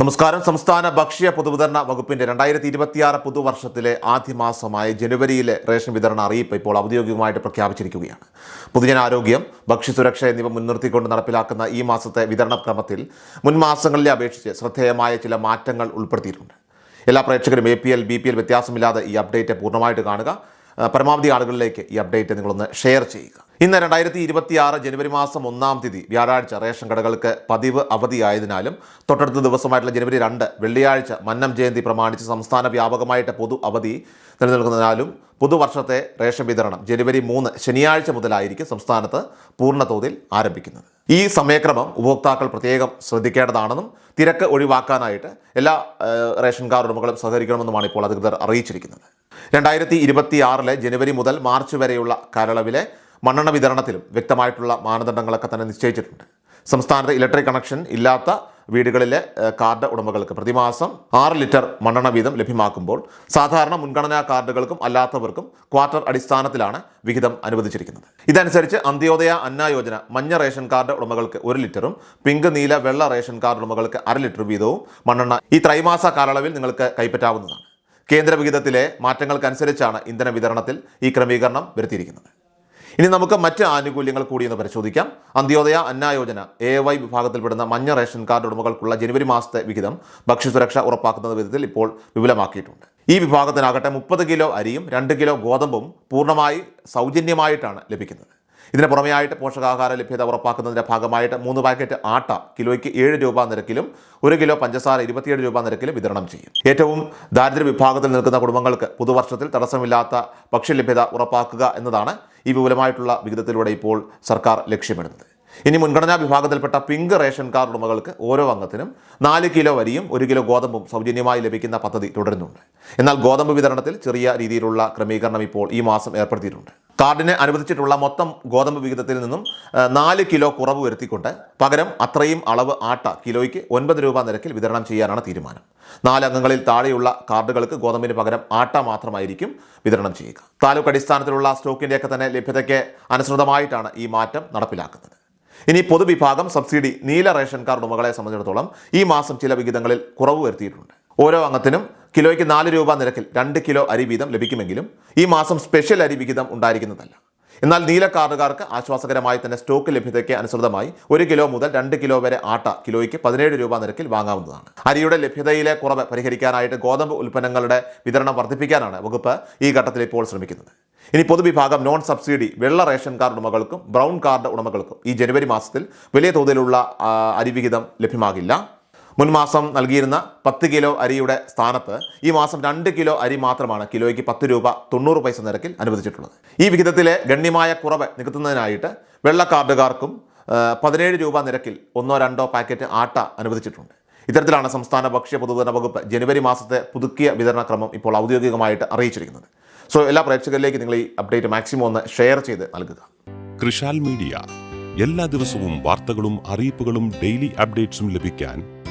നമസ്കാരം. സംസ്ഥാന ഭക്ഷ്യ പൊതുവിതരണ വകുപ്പിന്റെ രണ്ടായിരത്തി ഇരുപത്തിയാറ് പുതുവർഷത്തിലെ ആദ്യ മാസമായ ജനുവരിയിലെ റേഷൻ വിതരണ അറിയിപ്പ് ഇപ്പോൾ ഔദ്യോഗികമായിട്ട് പ്രഖ്യാപിച്ചിരിക്കുകയാണ്. പൊതുജനാരോഗ്യം ഭക്ഷ്യസുരക്ഷ എന്നിവ മുൻനിർത്തിക്കൊണ്ട് നടപ്പിലാക്കുന്ന ഈ മാസത്തെ വിതരണ ക്രമത്തിൽ മുൻ മാസങ്ങളിലെ അപേക്ഷിച്ച് ശ്രദ്ധേയമായ ചില മാറ്റങ്ങൾ ഉൾപ്പെടുത്തിയിട്ടുണ്ട്. എല്ലാ പ്രേക്ഷകരും A P L B P L വ്യത്യാസമില്ലാതെ ഈ അപ്ഡേറ്റ് പൂർണമായിട്ട് കാണുക. പരമാവധി ആളുകളിലേക്ക് ഈ അപ്ഡേറ്റ് നിങ്ങളൊന്ന് ഷെയർ ചെയ്യുക. ഇന്ന് രണ്ടായിരത്തി ഇരുപത്തി ആറ് ജനുവരി മാസം ഒന്നാം തീയതി വ്യാഴാഴ്ച റേഷൻ കടകൾക്ക് പതിവ് അവധിയായതിനാലും തൊട്ടടുത്ത ദിവസമായിട്ടുള്ള ജനുവരി രണ്ട് വെള്ളിയാഴ്ച മന്നം ജയന്തി പ്രമാണിച്ച് സംസ്ഥാന വ്യാപകമായിട്ട് പൊതു അവധി നിലനിൽക്കുന്നതിനാലും പുതുവർഷത്തെ റേഷൻ വിതരണം ജനുവരി മൂന്ന് ശനിയാഴ്ച മുതലായിരിക്കും സംസ്ഥാനത്ത് പൂർണതോതിൽ ആരംഭിക്കുന്നത്. ഈ സമയക്രമം ഉപഭോക്താക്കൾ പ്രത്യേകം ശ്രദ്ധിക്കേണ്ടതാണെന്നും തിരക്ക് ഒഴിവാക്കാനായിട്ട് എല്ലാ റേഷൻ കാർഡ് ഉടമകളും സഹകരിക്കണമെന്നുമാണ് ഇപ്പോൾ അധികൃതർ അറിയിച്ചിരിക്കുന്നത്. രണ്ടായിരത്തി ഇരുപത്തി ജനുവരി മുതൽ മാർച്ച് വരെയുള്ള കാലയളവിലെ മണ്ണെണ്ണ വിതരണത്തിലും വ്യക്തമായിട്ടുള്ള മാനദണ്ഡങ്ങളൊക്കെ തന്നെ നിശ്ചയിച്ചിട്ടുണ്ട്. സംസ്ഥാനത്ത് ഇലക്ട്രിക് കണക്ഷൻ ഇല്ലാത്ത വീടുകളിലെ കാർഡ് ഉടമകൾക്ക് പ്രതിമാസം ആറ് ലിറ്റർ മണ്ണെണ്ണ വീതം ലഭ്യമാക്കുമ്പോൾ സാധാരണ മുൻഗണനാ കാർഡുകൾക്കും അല്ലാത്തവർക്കും ക്വാർട്ടർ അടിസ്ഥാനത്തിലാണ് വിഹിതം അനുവദിച്ചിരിക്കുന്നത്. ഇതനുസരിച്ച് അന്ത്യോദയ അന്ന യോജന മഞ്ഞ റേഷൻ കാർഡ് ഉടമകൾക്ക് ഒരു ലിറ്ററും പിങ്ക് നീല വെള്ള റേഷൻ കാർഡ് ഉടമകൾക്ക് അര ലിറ്റർ വീതവും മണ്ണെണ്ണ ഈ ത്രൈമാസ കാലയളവിൽ നിങ്ങൾക്ക് കൈപ്പറ്റാവുന്നതാണ്. കേന്ദ്ര വിഹിതത്തിലെ മാറ്റങ്ങൾക്കനുസരിച്ചാണ് ഇന്ധന വിതരണത്തിൽ ഈ ക്രമീകരണം വരുത്തിയിരിക്കുന്നത്. ഇനി നമുക്ക് മറ്റ് ആനുകൂല്യങ്ങൾ കൂടി ഒന്ന് പരിശോധിക്കാം. അന്ത്യോദയ അന്നായോജന എ വൈ വിഭാഗത്തിൽപ്പെടുന്ന മഞ്ഞ റേഷൻ കാർഡ് ഉടമകൾക്കുള്ള ജനുവരി മാസത്തെ വിഹിതം ഭക്ഷ്യസുരക്ഷ ഉറപ്പാക്കുന്ന വിധത്തിൽ ഇപ്പോൾ വിപുലമാക്കിയിട്ടുണ്ട്. ഈ വിഭാഗത്തിനാകട്ടെ മുപ്പത് കിലോ അരിയും രണ്ട് കിലോ ഗോതമ്പും പൂർണമായി സൗജന്യമായിട്ടാണ് ലഭിക്കുന്നത്. ഇതിന് പുറമെയായിട്ട് പോഷകാഹാര ലഭ്യത ഉറപ്പാക്കുന്നതിന്റെ ഭാഗമായിട്ട് മൂന്ന് പാക്കറ്റ് ആട്ട കിലോയ്ക്ക് ഏഴ് രൂപ നിരക്കിലും ഒരു കിലോ പഞ്ചസാര ഇരുപത്തിയേഴ് രൂപ നിരക്കിലും വിതരണം ചെയ്യും. ഏറ്റവും ദാരിദ്ര്യ വിഭാഗത്തിൽ നിൽക്കുന്ന കുടുംബങ്ങൾക്ക് പുതുവർഷത്തിൽ തടസ്സമില്ലാത്ത ഭക്ഷ്യലഭ്യത ഉറപ്പാക്കുക എന്നതാണ് ഈ വിപുലമായിട്ടുള്ള വിഹിതത്തിലൂടെ ഇപ്പോൾ സർക്കാർ ലക്ഷ്യമിടുന്നത്. ഇനി മുൻഗണനാ വിഭാഗത്തിൽപ്പെട്ട പിങ്ക് റേഷൻ കാർഡ് ഉടമകൾക്ക് ഓരോ അംഗത്തിനും നാല് കിലോ വരിയും ഒരു കിലോ ഗോതമ്പും സൗജന്യമായി ലഭിക്കുന്ന പദ്ധതി തുടരുന്നുണ്ട്. എന്നാൽ ഗോതമ്പ് വിതരണത്തിൽ ചെറിയ രീതിയിലുള്ള ക്രമീകരണം ഇപ്പോൾ ഈ മാസം ഏർപ്പെടുത്തിയിട്ടുണ്ട്. കാർഡിന് അനുവദിച്ചിട്ടുള്ള മൊത്തം ഗോതമ്പ് വിഹിതത്തിൽ നിന്നും നാല് കിലോ കുറവ് വരുത്തിക്കൊണ്ട് പകരം അത്രയും അളവ് ആട്ട കിലോയ്ക്ക് ഒൻപത് രൂപ നിരക്കിൽ വിതരണം ചെയ്യാനാണ് തീരുമാനം. നാല് അംഗങ്ങളിൽ താഴെയുള്ള കാർഡുകൾക്ക് ഗോതമ്പിന് പകരം ആട്ട മാത്രമായിരിക്കും വിതരണം ചെയ്യുക. താലൂക്ക് അടിസ്ഥാനത്തിലുള്ള സ്റ്റോക്കിന്റെയൊക്കെ തന്നെ ലഭ്യതയ്ക്ക് അനുസൃതമായിട്ടാണ് ഈ മാറ്റം നടപ്പിലാക്കുന്നത്. ഇനി പൊതുവിഭാഗം സബ്സിഡി നീല റേഷൻ കാർഡ് ഉടമകളെ സംബന്ധിച്ചിടത്തോളം ഈ മാസം ചില വിഹിതങ്ങളിൽ കുറവ് വരുത്തിയിട്ടുണ്ട്. ഓരോ അംഗത്തിനും കിലോയ്ക്ക് നാല് രൂപ നിരക്കിൽ രണ്ട് കിലോ അരി വീതം ലഭിക്കുമെങ്കിലും ഈ മാസം സ്പെഷ്യൽ അരി വിഹിതം ഉണ്ടായിരിക്കുന്നതല്ല. എന്നാൽ നീല കാർഡുകാർക്ക് ആശ്വാസകരമായി തന്നെ സ്റ്റോക്ക് ലഭ്യതയ്ക്ക് അനുസൃതമായി ഒരു കിലോ മുതൽ രണ്ട് കിലോ വരെ ആട്ട കിലോയ്ക്ക് പതിനേഴ് രൂപ നിരക്കിൽ വാങ്ങാവുന്നതാണ്. അരിയുടെ ലഭ്യതയിലെ കുറവ് പരിഹരിക്കാനായിട്ട് ഗോതമ്പ് ഉൽപ്പന്നങ്ങളുടെ വിതരണം വർദ്ധിപ്പിക്കാനാണ് വകുപ്പ് ഈ ഘട്ടത്തിൽ ഇപ്പോൾ ശ്രമിക്കുന്നത്. ഇനി പൊതുവിഭാഗം നോൺ സബ്സിഡി വെള്ള റേഷൻ കാർഡ് ഉടമകൾക്കും ബ്രൗൺ കാർഡ് ഉടമകൾക്കും ഈ ജനുവരി മാസത്തിൽ വലിയ തോതിലുള്ള അരിവിഹിതം ലഭ്യമാകില്ല. മുൻ മാസം നൽകിയിരുന്ന പത്ത് കിലോ അരിയുടെ സ്ഥാനത്ത് ഈ മാസം രണ്ട് കിലോ അരി മാത്രമാണ് കിലോയ്ക്ക് പത്ത് രൂപ തൊണ്ണൂറ് പൈസ നിരക്കിൽ അനുവദിച്ചിട്ടുള്ളത്. ഈ വിഹിതത്തിലെ ഗണ്യമായ കുറവ് നികത്തുന്നതിനായിട്ട് വെള്ള കാർഡുകാർക്കും പതിനേഴ് രൂപ നിരക്കിൽ ഒന്നോ രണ്ടോ പാക്കറ്റ് ആട്ട അനുവദിച്ചിട്ടുണ്ട്. ഇത്തരത്തിലാണ് സംസ്ഥാന ഭക്ഷ്യ പൊതുവിതരണ വകുപ്പ് ജനുവരി മാസത്തെ പുതുക്കിയ വിതരണ ക്രമം ഇപ്പോൾ ഔദ്യോഗികമായിട്ട് അറിയിച്ചിരിക്കുന്നത്. സോ എല്ലാ പ്രേക്ഷകരിലേക്ക് നിങ്ങൾ ഈ അപ്ഡേറ്റ് മാക്സിമം ഒന്ന് ഷെയർ ചെയ്ത് നൽകുക. കൃഷാൽ മീഡിയ. എല്ലാ ദിവസവും വാർത്തകളും അറിയിപ്പുകളും ഡെയിലി അപ്ഡേറ്റ്സും ലഭിക്കാൻ